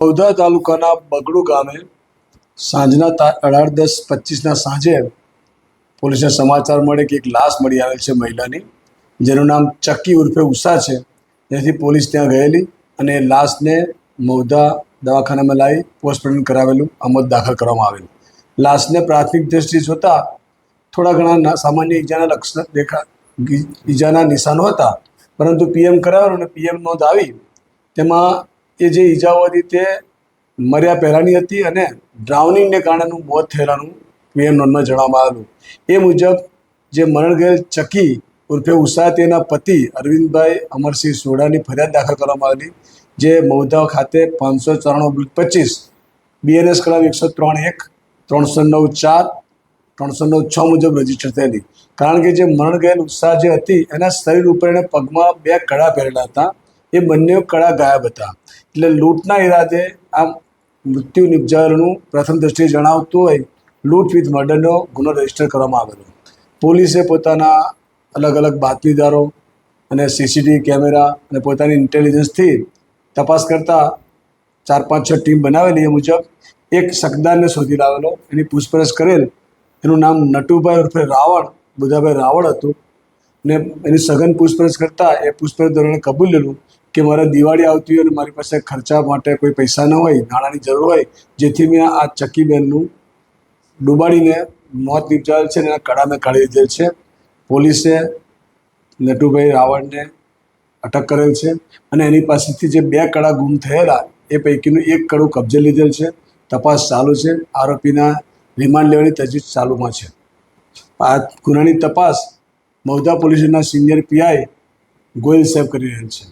બૌદ્ધા તાલુકાના બગડુ ગામે સાંજના અઢાર દસ પચીસના સાંજે પોલીસને સમાચાર મળે કે એક લાશ મળી આવેલ છે મહિલાની, જેનું નામ ચક્કી ઉર્ફે ઉષા છે. જેથી પોલીસ ત્યાં ગયેલી અને લાશને મૌધા દવાખાનામાં લાવી પોસ્ટમોર્ટમ કરાવેલું અમદ દાખલ કરવામાં આવેલું. લાશને પ્રાથમિક દ્રષ્ટિ જોતાં થોડા ઘણા સામાન્ય ઈજાના લક્ષણ દેખા ઈજાના નિશાનો હતા. પરંતુ પીએમ કરાવેલું અને પીએમ નોંધ આવી તેમાં એ જે ઈજાઓ હતી તે મર્યા પહેલાંની હતી અને ડ્રાઉનિંગને કારણેનું મોત થયેલાનું પીએમ નોંધમાં જણાવવામાં આવેલું. એ મુજબ જે મરણ ગયેલ ચકી ઉર્ફે ઉષા તેના પતિ અરવિંદભાઈ અમરસિંહ સોડાની ફરિયાદ દાખલ કરવામાં આવેલી, જે મૌધા ખાતે પાંચસો ચોરાણું પચીસ બીએનએસ કલમ એકસો ત્રણ એક, ત્રણસો નવ ચાર, ત્રણસો નવ છ મુજબ રજિસ્ટર થયેલી. કારણ કે જે મરણ ગયેલ ઉત્સાહ જે હતી, એના શરીર ઉપર એણે પગમાં બે કડા પહેરેલા હતા. એ બંને કળા ગાયબ હતા. એટલે લૂંટના ઈરાદે આ મૃત્યુ નિપજાવેલું પ્રથમ દ્રષ્ટિએ જણાવતું હોય, લૂંટ વિથ મર્ડરનો ગુનો રજિસ્ટર કરવામાં આવેલો. પોલીસે પોતાના અલગ અલગ બાતમીદારો અને સીસીટીવી કેમેરા અને પોતાની ઇન્ટેલિજન્સથી તપાસ કરતા ચાર પાંચ છ ટીમ બનાવેલી એ મુજબ એક શકદારને શોધી લાવેલો. એની પૂછપરછ કરેલ. એનું નામ નટુભાઈ ઉર્ફે રાવણ બુધાભાઈ રાવણ હતું. ને એની સઘન પૂછપરછ કરતાં એ પૂછપરછ દરમિયાન કબૂલેલું કે મારે દિવાળી આવતી હોય અને મારી પાસે ખર્ચા માટે કોઈ પૈસા ન હોય, નાણાંની જરૂર હોય, જેથી મેં આ ચક્કીબેનનું ડૂબાડીને મોત નીપજાવેલ છે અને એના કડા મેં કાઢી દીધેલ છે. પોલીસે નટુભાઈ રાવણને અટક કરેલ છે અને એની પાસેથી જે બે કડા ગુમ થયેલા, એ પૈકીનું એક કડું કબજે લીધેલ છે. તપાસ ચાલુ છે. આરોપીના રિમાન્ડ લેવાની તજવીજ ચાલુમાં છે. આ ગુનાની તપાસ મૌધા પોલીસના સિનિયર પીઆઈ ગોયલ સાહેબ કરી રહ્યા છે.